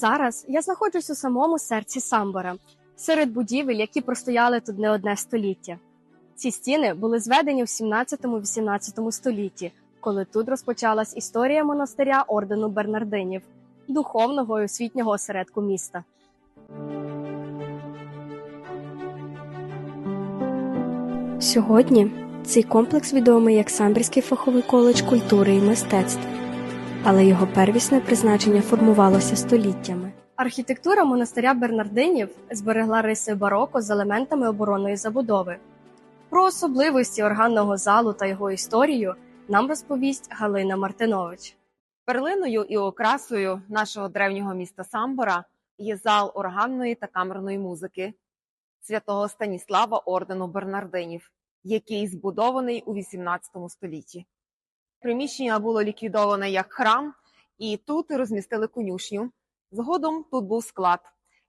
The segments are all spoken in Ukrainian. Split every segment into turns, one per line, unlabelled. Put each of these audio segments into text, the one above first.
Зараз я знаходжусь у самому серці Самбора, серед будівель, які простояли тут не одне століття. Ці стіни були зведені в 17-18 столітті, коли тут розпочалась історія монастиря ордену Бернардинів, духовного і освітнього осередку міста. Сьогодні цей комплекс відомий як Самбірський фаховий коледж культури і мистецтв, але його первісне призначення формувалося століттями. Архітектура монастиря Бернардинів зберегла риси бароко з елементами оборонної забудови. Про особливості органного залу та його історію нам розповість Галина Мартинович.
Перлиною і окрасою нашого древнього міста Самбора є зал органної та камерної музики святого Станіслава ордену Бернардинів, який збудований у XVIII столітті. Приміщення було ліквідоване як храм, і тут розмістили конюшню. Згодом тут був склад.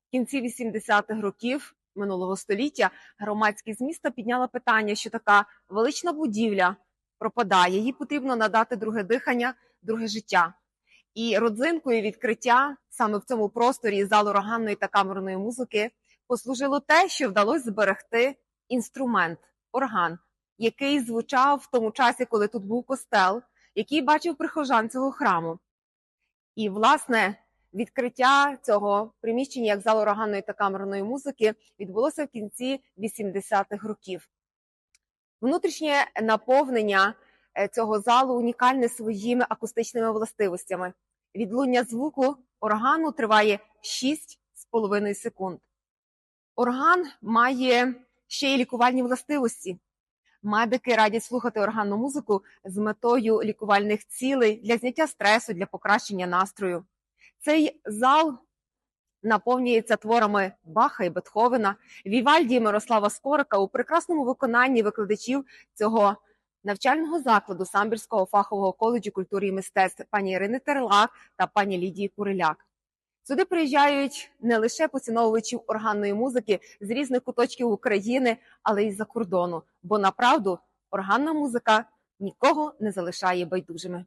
В кінці 80-х років минулого століття громадськість міста підняла питання, що така велична будівля пропадає, їй потрібно надати друге дихання, друге життя. І родзинкою відкриття саме в цьому просторі залу органної та камерної музики послужило те, що вдалося зберегти інструмент, орган, який звучав в тому часі, коли тут був костел, який бачив прихожан цього храму. І, власне, відкриття цього приміщення як залу органної та камерної музики відбулося в кінці 80-х років. Внутрішнє наповнення е, цього залу унікальне своїми акустичними властивостями. Відлуння звуку органу триває 6,5 секунд. Орган має ще й лікувальні властивості. Медики радять слухати органну музику з метою лікувальних цілей для зняття стресу, для покращення настрою. Цей зал наповнюється творами Баха і Бетховена, Вівальді і Мирослава Скорика у прекрасному виконанні викладачів цього навчального закладу Самбірського фахового коледжу культури і мистецтв пані Ірини Терлак та пані Лідії Куриляк. Сюди приїжджають не лише поціновувачів органної музики з різних куточків України, але й з-за кордону. Бо направду органна музика нікого не залишає байдужими.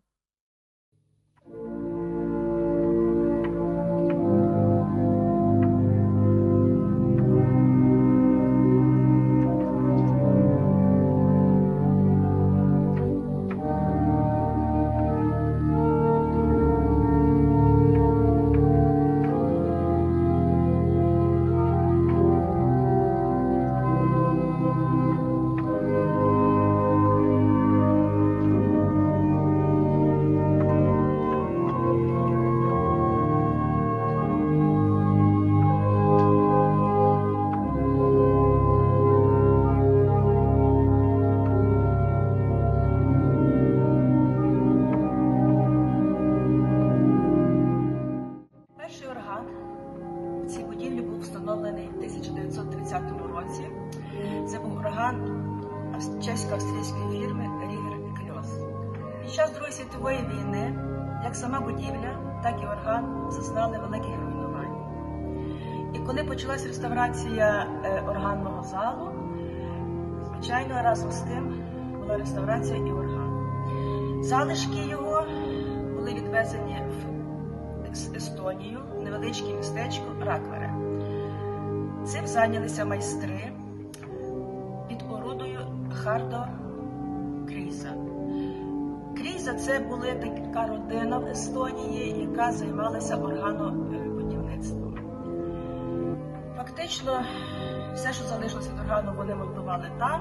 Чесько-австрійської фірми Рігер Кльос. Під час Другої світової війни як сама будівля, так і орган зазнали великих руйнувань. І коли почалась реставрація е, органного залу, звичайно, разом з тим була реставрація і органу. Залишки його були відвезені в Ес- Естонію, невеличке містечко Раквере. Цим зайнялися майстри Хардо Кріза. Кріза це була така родина в Естонії, яка займалася органобудівництвом. Фактично, все, що залишилося від органу, вони монтували там.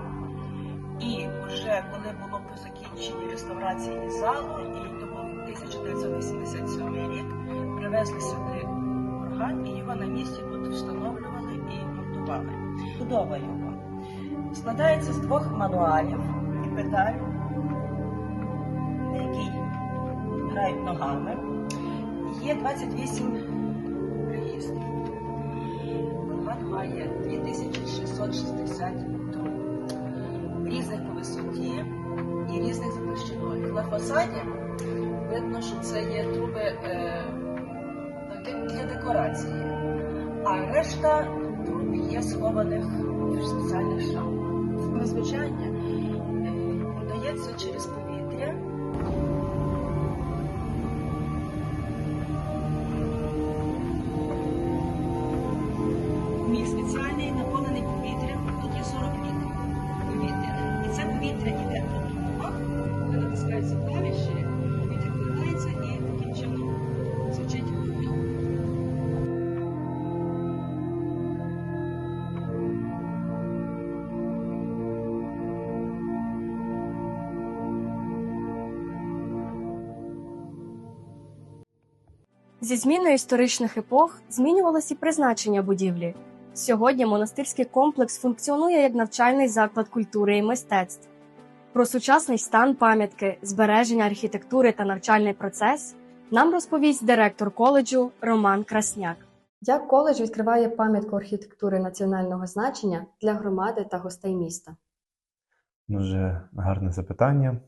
І вже коли було по закінченні реставрації залу, і то був 1987 рік, привезли сюди орган і його на місці тут встановлювали і монтували. Будова його складається з двох мануалів і на якій грають ногами. Є 28 регістрів. Орган має 2660 труб різних по висоті і різних за товщиною. На фасаді видно, що це є труби е, для декорації, а решта труб є схованих в спеціальних шафах. Звучання е, подається через повітря.
Зі зміною історичних епох змінювалося і призначення будівлі. Сьогодні монастирський комплекс функціонує як навчальний заклад культури і мистецтв. Про сучасний стан пам'ятки, збереження архітектури та навчальний процес нам розповість директор коледжу Роман Красняк. Як коледж відкриває пам'ятку архітектури національного значення для громади та гостей міста?
Дуже гарне запитання.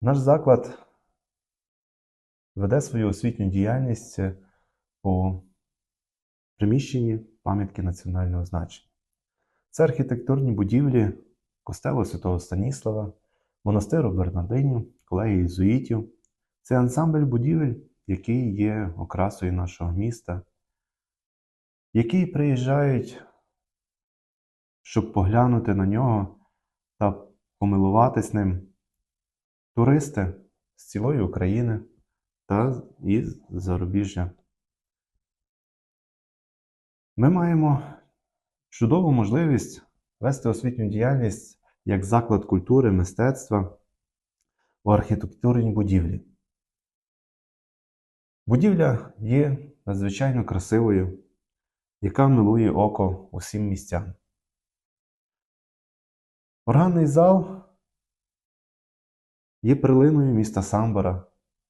Наш заклад веде свою освітню діяльність по приміщенні пам'ятки національного значення. Це архітектурні будівлі костелу Святого Станіслава, монастиру Бернардинів, колегії єзуїтів. Це ансамбль будівель, який є окрасою нашого міста, які приїжджають щоб поглянути на нього та помилуватись ним туристи з цілої України та із зарубіжжя. Ми маємо чудову можливість вести освітню діяльність як заклад культури, мистецтва у архітектурній будівлі. Будівля є надзвичайно красивою, яка милує око усім містям. Органний зал є перлиною міста Самбора.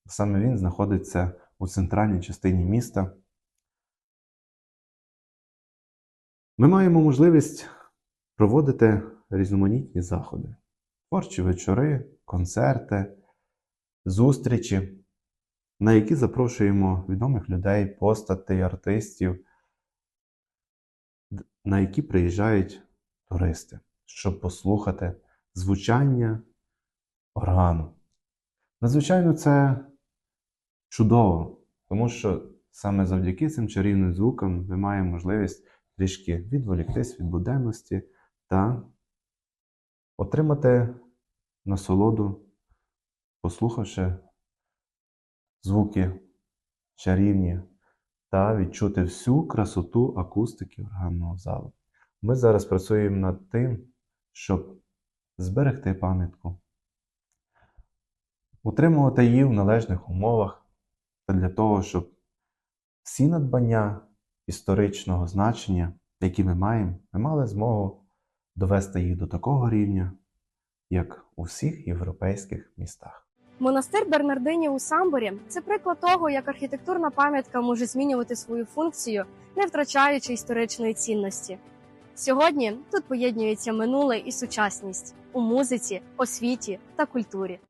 Саме він знаходиться у центральній частині міста. Ми маємо можливість проводити різноманітні заходи, творчі вечори, концерти, зустрічі, на які запрошуємо відомих людей, постатей, артистів, на які приїжджають туристи щоб послухати звучання органу. Надзвичайно це чудово, тому що саме завдяки цим чарівним звукам ми маємо можливість трішки відволіктись від буденності та отримати насолоду, послухавши звуки чарівні та відчути всю красоту акустики органного залу. Ми зараз працюємо над тим, щоб зберегти пам'ятку, утримувати її в належних умовах для того, щоб всі надбання історичного значення, які ми маємо, ми мали змогу довести їх до такого рівня, як у всіх європейських містах.
Монастир Бернардинів у Самборі це приклад того, як архітектурна пам'ятка може змінювати свою функцію, не втрачаючи історичної цінності. Сьогодні тут поєднується минуле і сучасність у музиці, освіті та культурі.